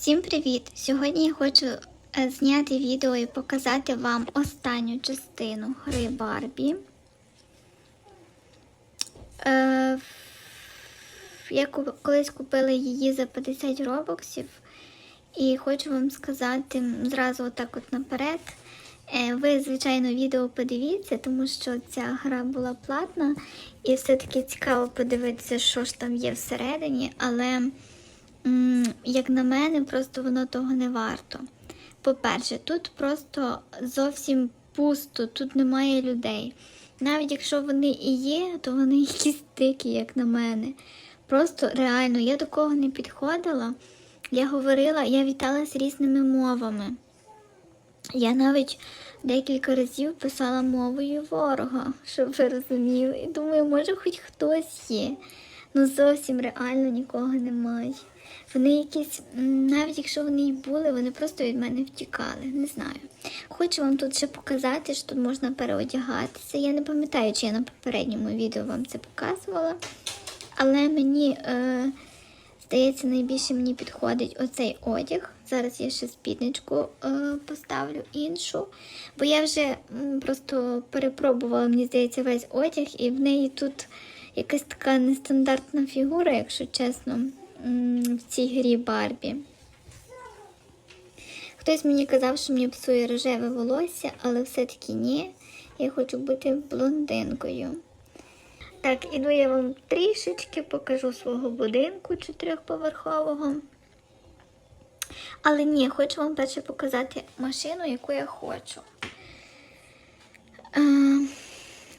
Всім привіт! Сьогодні я хочу е, зняти відео і показати вам останню частину гри Барбі. Е, я колись купила її за 50 робоксів. І хочу вам сказати зразу отак от наперед. Е, Ви, звичайно, відео подивіться, тому що ця гра була платна, і все-таки цікаво подивитися, що ж там є всередині, але, як на мене, просто воно того не варто. По-перше, тут просто зовсім пусто, тут немає людей. Навіть якщо вони і є, то вони якісь дикі, як на мене. Просто реально, я до кого не підходила. Я говорила, я віталась різними мовами. Я навіть декілька разів писала мовою ворога, щоб ви розуміли. І думаю, може хоч хтось є. Ну зовсім реально нікого немає. Вони якісь, навіть якщо вони й були, вони просто від мене втікали. Не знаю. Хочу вам тут ще показати, що тут можна переодягатися. Я не пам'ятаю, чи я на попередньому відео вам це показувала. Але мені е, здається, найбільше мені підходить оцей одяг. Зараз я ще спідничку е, поставлю іншу. Бо я вже просто перепробувала, мені здається, весь одяг, і в неї тут якась така нестандартна фігура, якщо чесно, в цій грі Барбі. Хтось мені казав, що мені псує рожеве волосся, але все-таки ні. Я хочу бути блондинкою. Так, іду я вам трішечки покажу свого будинку чотирьохповерхового. Але ні, хочу вам перше показати машину, яку я хочу. Е,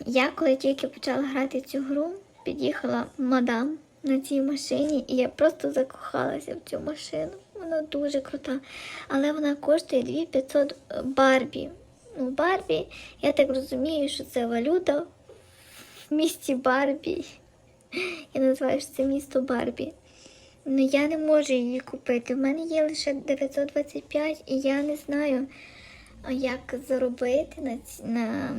я, коли тільки почала грати цю гру, під'їхала мадам на цій машині, і я просто закохалася в цю машину. Вона дуже крута. Але вона коштує 2500 Барбі. Ну, Барбі, я так розумію, що це валюта в місті Барбі. Я називаю що це місто Барбі. Ну я не можу її купити. В мене є лише 925 і я не знаю, як заробити на ці, на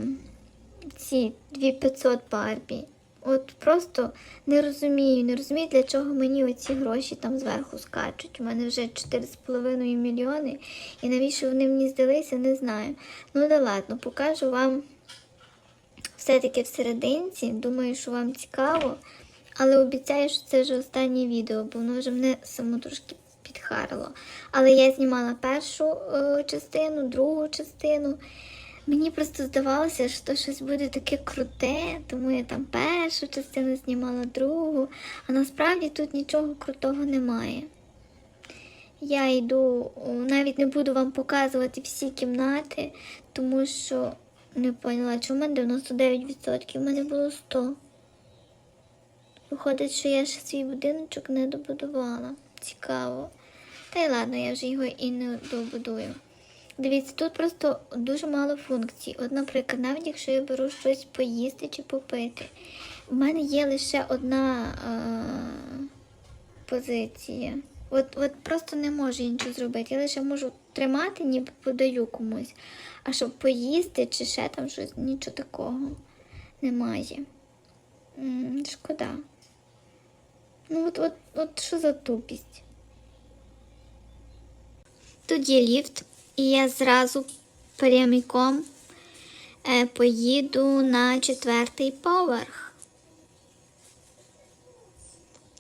ці 2500 Барбі. От просто не розумію, не розумію, для чого мені оці гроші там зверху скачуть. У мене вже 4,5 мільйони. І навіщо вони мені здалися, не знаю. Ну да ладно, покажу вам все-таки всерединці. Думаю, що вам цікаво. Але обіцяю, що це вже останнє відео, бо воно вже мене само трошки підхарило. Але я знімала першу е, частину, другу частину. Мені просто здавалося, що щось буде таке круте, тому я там першу частину знімала другу, а насправді тут нічого крутого немає. Я йду, навіть не буду вам показувати всі кімнати, тому що не поняла, мене 99%, в мене було 100%. Виходить, що я ще свій будиночок не добудувала. Цікаво. Та й ладно, я вже його і не добудую. Дивіться, тут просто дуже мало функцій. От, наприклад, навіть якщо я беру щось поїсти чи попити, в мене є лише одна е- позиція. От, от просто не можу нічого зробити. Я лише можу тримати, ніби подаю комусь. А щоб поїсти чи ще там щось, нічого такого немає. М, Шкода. Ну от, от, от що за тупість? Тут є ліфт, і я зразу прямиком е, поїду на четвертий поверх.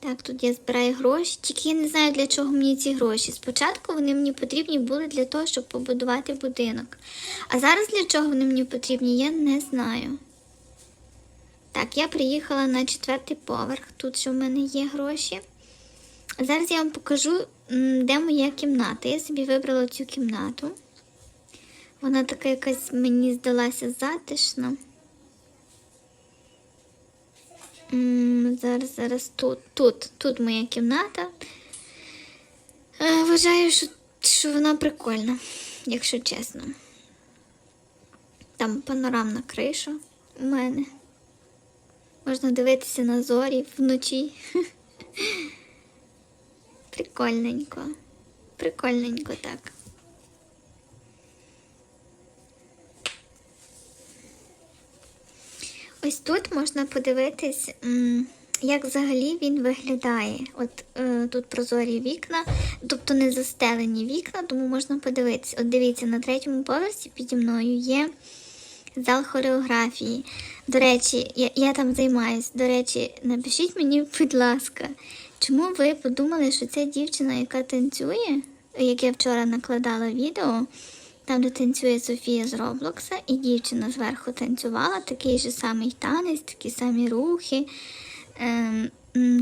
Так, тут я збираю гроші, тільки я не знаю, для чого мені ці гроші. Спочатку вони мені потрібні були для того, щоб побудувати будинок. А зараз для чого вони мені потрібні, я не знаю. Так, я приїхала на четвертий поверх. Тут ще в мене є гроші. Зараз я вам покажу, де моя кімната. Я собі вибрала цю кімнату. Вона така якась мені здалася затишна. Зараз, зараз тут, тут, тут моя кімната. Е, Вважаю, що, що вона прикольна, якщо чесно. Там панорамна криша у мене. Можна дивитися на зорі вночі. Прикольненько. Прикольненько так. Ось тут можна подивитись як взагалі він виглядає. От е, тут прозорі вікна, тобто не застелені вікна, тому можна подивитися. От дивіться, на третьому поверсі піді мною є зал хореографії. До речі, я, я там займаюсь. До речі, напишіть мені, будь ласка, чому ви подумали, що ця дівчина, яка танцює, як я вчора накладала відео, там, де танцює Софія з Роблокса, і дівчина зверху танцювала такий же самий танець, такі самі рухи. Ем,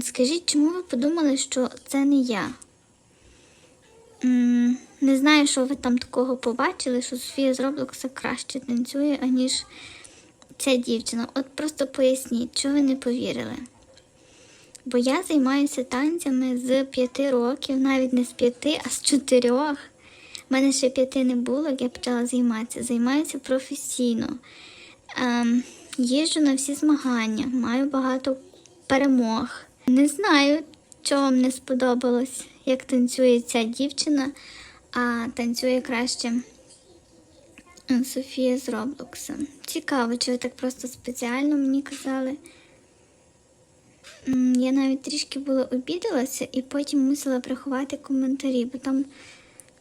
скажіть, чому ви подумали, що це не я? М, Не знаю, що ви там такого побачили, що Софія з Роблокса краще танцює, аніж ця дівчина. От просто поясніть, чого ви не повірили. Бо я займаюся танцями з п'яти років, навіть не з п'яти, а з чотирьох. У мене ще п'яти не було, як я почала займатися. Займаюся професійно. Ем, їжджу на всі змагання, маю багато перемог. Не знаю, що вам не сподобалось, як танцює ця дівчина, а танцює краще Софія з Роблокса. Цікаво, чи ви так просто спеціально мені казали. Я навіть трішки було обідалася і потім мусила приховати коментарі, бо там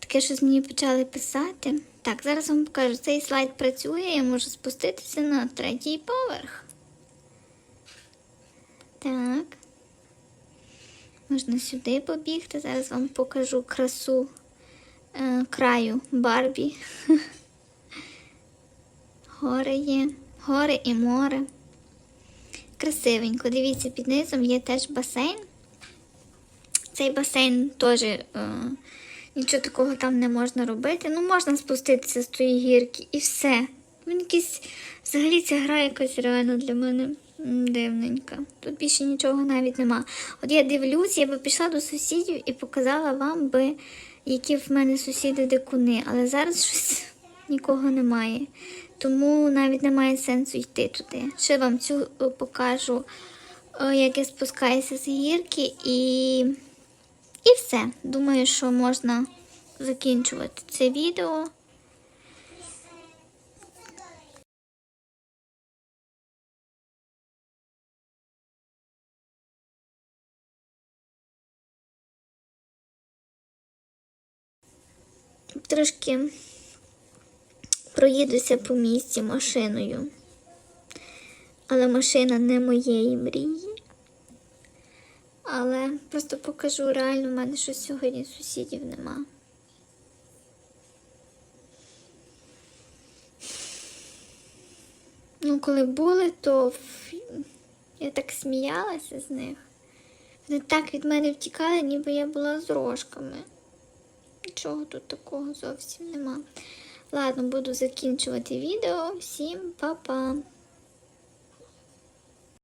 таке щось мені почали писати. Так, зараз вам покажу. Цей слайд працює, я можу спуститися на третій поверх. Так. Можна сюди побігти. Зараз вам покажу красу е, краю Барбі. Гори є, гори і море. Красивенько. Дивіться, під низом є теж басейн. Цей басейн теж е, нічого такого там не можна робити. Ну, можна спуститися з тої гірки і все. Він якийсь, взагалі ця гра якась реально для мене дивненька. Тут більше нічого навіть нема. От я дивлюсь, я би пішла до сусідів і показала вам би, які в мене сусіди дикуни, але зараз щось нікого немає. Тому навіть немає сенсу йти туди. Ще вам цю е, покажу, е, як я спускаюся з гірки, і, і все. Думаю, що можна закінчувати це відео. Трошки проїдуся по місті машиною. Але машина не моєї мрії. Але просто покажу реально, в мене щось сьогодні сусідів нема. Ну, коли були, то я так сміялася з них. Вони так від мене втікали, ніби я була з рожками. Нічого тут такого зовсім нема. Ладно, буду закінчувати відео. Всім па-па!